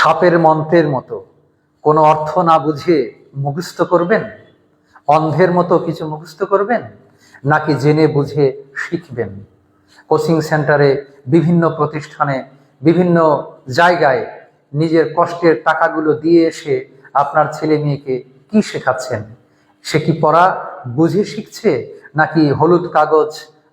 সাপের মন্ত্রের মতো। কোনো অর্থ না বুঝে মুখস্থ করবেন? অন্ধের মতো কিছু মুখস্থ করবেন? নাকি জেনে বুঝে শিখবেন? কোচিং সেন্টারে বিভিন্ন প্রতিষ্ঠানে, বিভিন্ন জায়গায় নিজের কষ্টের টাকাগুলো দিয়ে এসে আপনার ছেলে মেয়েকে কি শেখাচ্ছেন? সে কি পড়া বুঝে শিখছে? নাকি হলুদ কাগজ,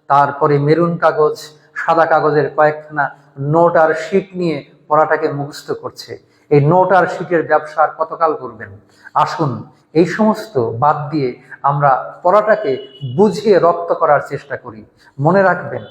তারপরে মেরুন কাগজ, সাদা কাগজের কয়েকখানা নোট আর শিট নিয়ে পড়াটাকে মুখস্থ করছে। এই নোট আর শিটের ব্যবসা কতকাল করবেন? আসুন, এই সমস্ত বাদ দিয়ে আমরা পড়াটাকে বুঝিয়ে রপ্ত করার চেষ্টা করি। মনে রাখবেন,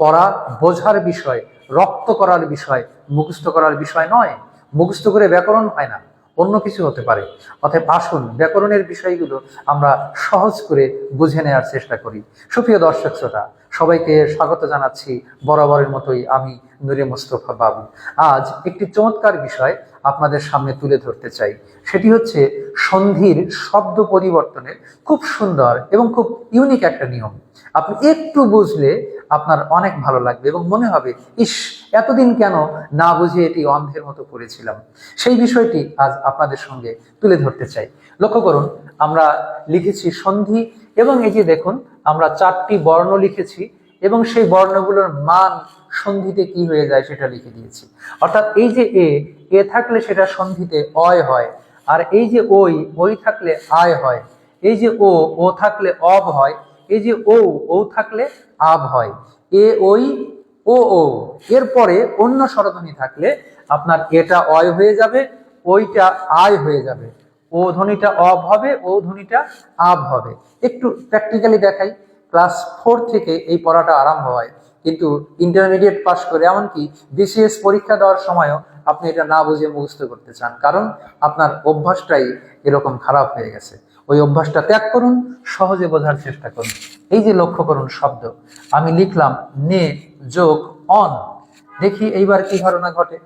পড়া বোঝার বিষয়, রপ্ত করার বিষয়, মুখস্থ করার বিষয় নয়। মুখস্থ করে ব্যাকরণ হয় না, অন্য কিছু হতে পারে। অতএব আসুন, ব্যাকরণের বিষয়গুলো আমরা সহজ করে বুঝে নেওয়ার চেষ্টা করি। সুপ্রিয় দর্শক শ্রোতা, সবাইকে স্বাগত জানাচ্ছি বরাবরের মতোই আমি নুরে মুস্তফা বাবু। আজ একটি চমৎকার বিষয় আপনাদের সামনে তুলে ধরতে চাই। সেটি হচ্ছে সন্ধির শব্দ পরিবর্তনের খুব সুন্দর এবং খুব ইউনিক একটা নিয়ম। আপনি একটু বুঝলে আপনার অনেক ভালো লাগবে এবং মনে হবে, ইস, এতদিন কেন না বুঝে এটি অন্ধের মতো করেছিলাম? সেই বিষয়টি আজ আপনাদের সঙ্গে তুলে ধরতে চাই। লক্ষ্য করুন, আমরা লিখেছি সন্ধি এবং এই যে দেখুন, আমরা চারটি বর্ণ লিখেছি। এবং সেই বর্ণগুলোর মান সন্ধিতে কি হয়ে যায় সেটা লিখে দিয়েছি। অর্থাৎ এই যে এ এ থাকলে সেটা সন্ধিতে অয় হয়, আর এই যে ওই ওই থাকলে আয় হয়। এই যে ও ও থাকলে অব হয়, এই যে ও ও থাকলে আব হয়। এ, ওই, ও ও এরপরে অন্য স্বরধ্বনি থাকলে আপনার এটা অয় হয়ে যাবে, ওইটা আয় হয়ে যাবে। ও ধ্বনিটা অব হবে ও ধ্বনিটা আব হবে। একটু প্র্যাকটিক্যালি দেখাই। ক্লাস ফোর থেকে এই পড়াটা আরম্ভ হয়। কিন্তু ইন্টারমিডিয়েট পাশ করে এমনকি বিসিএস পরীক্ষা দেওয়ার সময়ও আপনি এটা না বুঝে মুখস্থ করতে চান। কারণ আপনার অভ্যাসটাই এরকম খারাপ হয়ে গেছে। ওই অভ্যাসটা ত্যাগ করুন, সহজে বোঝার চেষ্টা করুন। এই যে লক্ষ্য করুন শব্দ। আমি লিখলাম নে যোগ অন। দেখি এইবার কি ঘটনা ঘটে।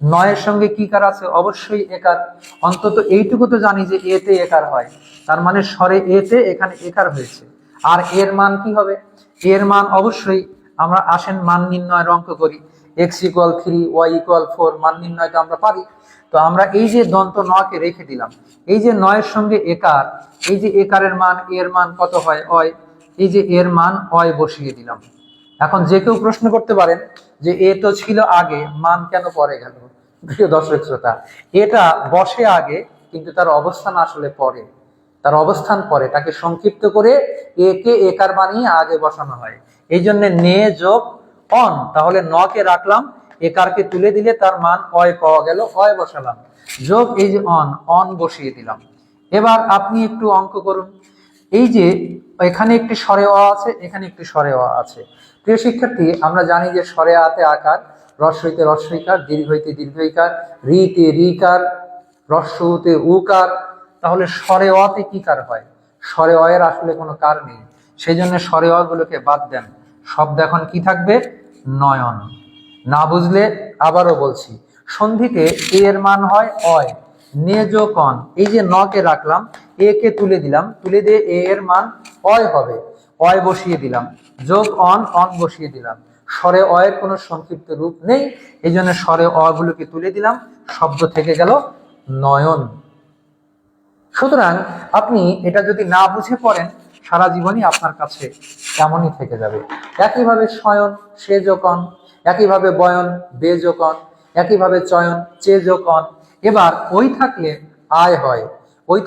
নয়ের সঙ্গে কি কার আছে? অবশ্যই একার। অন্তত এইটুকু তো জানি যে এতে একার হয়। তার মানে স্বরে এতে, এখানে একার হয়েছে। আর এর মান কি হবে? এর মান অবশ্যই আমরা আসেন মান নির্ণয়ের অঙ্ক করি। X equal three Y equal four মান নির্ণয় তো আমরা পারি। তো আমরা এই যে দন্ত নকে রেখে দিলাম। এই যে নয়ের সঙ্গে একার, এই যে একারের মান, এর মান কত হয়? অয়। এই যে এর মান অয় বসিয়ে দিলাম। এখন যে কেউ প্রশ্ন করতে পারেন যে এ তো ছিল আগে, মান কেন পরে গেল? দর্শক শ্রোতা, এটা বসে আগে, কিন্তু তার অবস্থান আসলে পরে। তার অবস্থান পরে, তাকে সংক্ষিপ্ত করে একে একার বানিয়ে আগে বসানো হয়। এই জন্য নে যোগ অন, তাহলে নকে রাখলাম, একারকে তুলে দিলে তার মান অয় পাওয়া গেল, অয় বসালাম। যোগ এই যে অন অন বসিয়ে দিলাম। এবার আপনি একটু অঙ্ক করুন। এই যে এখানে একটি স্বরে অ আছে, এখানে একটি স্বরে অ আছে। প্রিয় শিক্ষার্থী, আমরা জানি যে স্বরে আতে আকার রস্বইতে রস্বইকার দীর্ঘইতে দীর্ঘইকার রিতে রিকার রস্বতে উকার তাহলে স্বরে অতে কি কার হয়? স্বরে অ এর আসলে কোনো কার নেই। সেই জন্য স্বরে অগুলোকে বাদ দেন। শব্দ এখন কি থাকবে? নয়ন। না বুঝলে আবারও বলছি, সন্ধিতে এর মান হয় অয়। নেজ কন এই যে নকে রাখলাম, এ কে তুলে দিলাম, তুলে দিয়ে এ এর মান অয় হবে। অয় বসিয়ে দিলাম, যোগ অন অন বসিয়ে দিলাম। স্বরে অয়ের কোনো সংক্ষিপ্ত রূপ নেই এই জন্য স্বরে অ গুলোকে তুলে দিলাম। শব্দ থেকে গেল নয়ন। সুতরাং আপনি এটা যদি না বুঝে পড়েন, সারা জীবনই আপনার কাছে তেমনই থেকে যাবে। একইভাবে শয়ন সে যোকন একইভাবে বয়ন বে যোকন একইভাবে চয়ন চে যোকন এবার ওই থাকলে আয় হয়। ওই